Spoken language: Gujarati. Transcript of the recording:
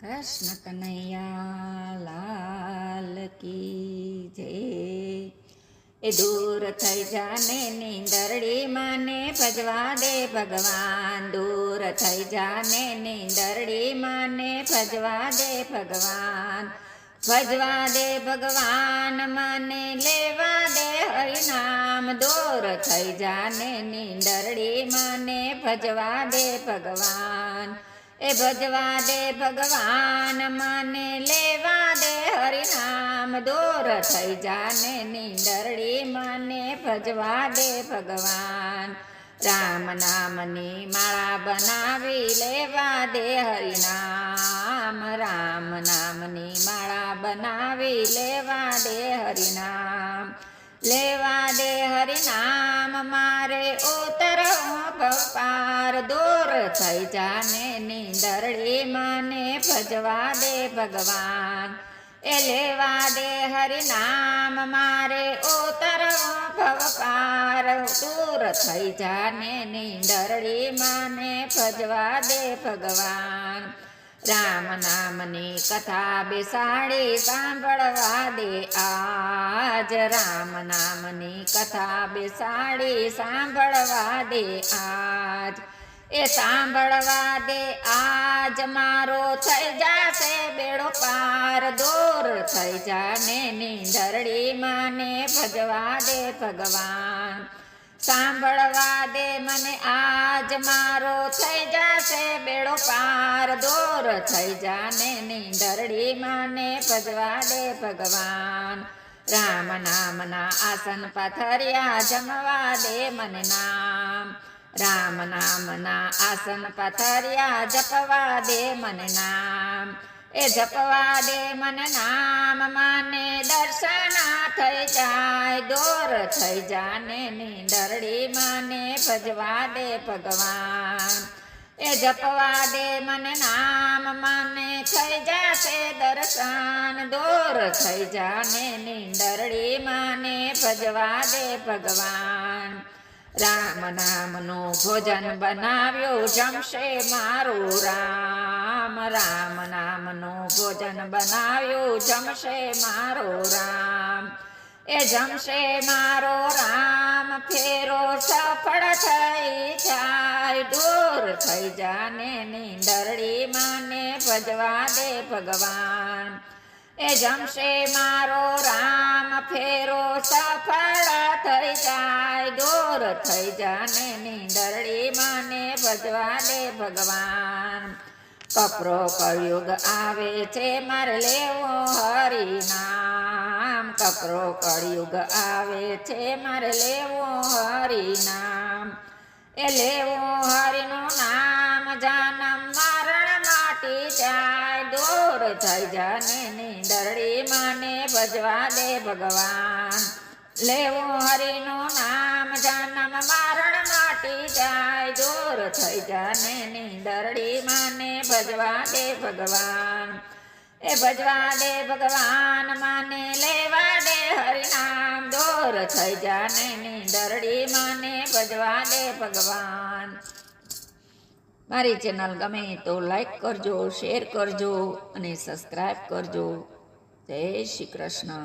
કૃષ્ણ કનૈયા કી જય. એ દૂર થઈ જાને નીંદરડી માને ભજવા દે ભગવાન. દૂર થઈ જાને નીંદરડી માને ભજવા દે ભગવાન. ભજવા દે ભગવાન મને લેવા દે હરિનામ. દૂર થઈ જાને નીંદરડી માને ભજવા દે ભગવાન. એ ભજવા દે ભગવાન, મને લેવા દે હરિનામ. દૂર થઈ જાને નીંદરડી, મને ભજવા દે ભગવાન. રામ નામની માળા બનાવી લેવા દે હરિનામ. રામ નામની માળા બનાવી લેવા દે હરિનામ. લેવા દે હરિનામ, મારે ઉતરો પાર દૂર થઈ જાને નીંદરડી મને ભજવા દે ભગવાન. એ લેવા દે હરિનામ મારે ઉતરો ભવપાર. દૂર થઈ જાને નીંદરડી મને ભજવા દે ભગવાન. રામ નામની કથા બેસાડી, સાંભળવા દે આજ રામ નામની કથા બેસાડી સાંભળવા દે આજ. એ સાંભળવા દે આજ મારો થઈ જાશે બેડો પાર. દૂર થઈ જાને નીંદરડી માને ભજવા દે ભગવાન. સાંભળવા દે મને આજ મારો થઈ જાશે બેડો પાર. દૂર થઈ જાને નીંદરડી માને ભજવા દે ભગવાન. રામ નામના આસન પથરિયા જમવા દે મને નામ. રામ નામના આસન પથરિયા જપવા દે મને નામ. એ જપવા દે મને નામ, માને દર્શન થઈ જાય, દોર થઈ જાને નીંદરડી, માને ભજવા દે ભગવાન. એ જપવા દે મને નામ માને થઈ જાશે દર્શન. દોર થઈ જાને નીંદરડી માને ભજવા દે ભગવાન. રામ નામનું ભોજન બનાવ્યું જમશે મારું રામ. રામ નામનું ભોજન બનાવ્યું જમશે મારો રામ. એ જમશે મારો રામ. ફેરો સફળ થઈ જાય દૂર થઈ જાને નીંદરડી માને ભજવા દે ભગવાન. એ જમશે મારો રામ, ફેરો સફળ થઈ જાય. દૂર થઈ જાને નીંદરડી માને ભજવા દે ભગવાન. કપરો કળિયુગ આવે છે, મારે લેવો હરિનામ. કપરો કળયુગ આવે છે, મારે લેવો હરી નામ એ લેવો હરિનું નામ જાનમ મરણ માટી જાય. દૂર થઈ જાને નીંદરડી માને ભજવા દે ભગવાન. લેવું હરિનું નામ જાનમ મરણ માટી જાય. દૂર થઈ જાને નીંદરડી માને ભજવા દે ભગવાન. એ ભજવા દે ભગવાન, માને લેવા દે હરિનામ. દૂર થઈ જાને નીંદરડી માને ભજવા દે ભગવાન. મારી ચેનલ ગમે તો લાઈક કરજો શેર કરજો અને સબસ્ક્રાઈબ કરજો. જય શ્રી કૃષ્ણ.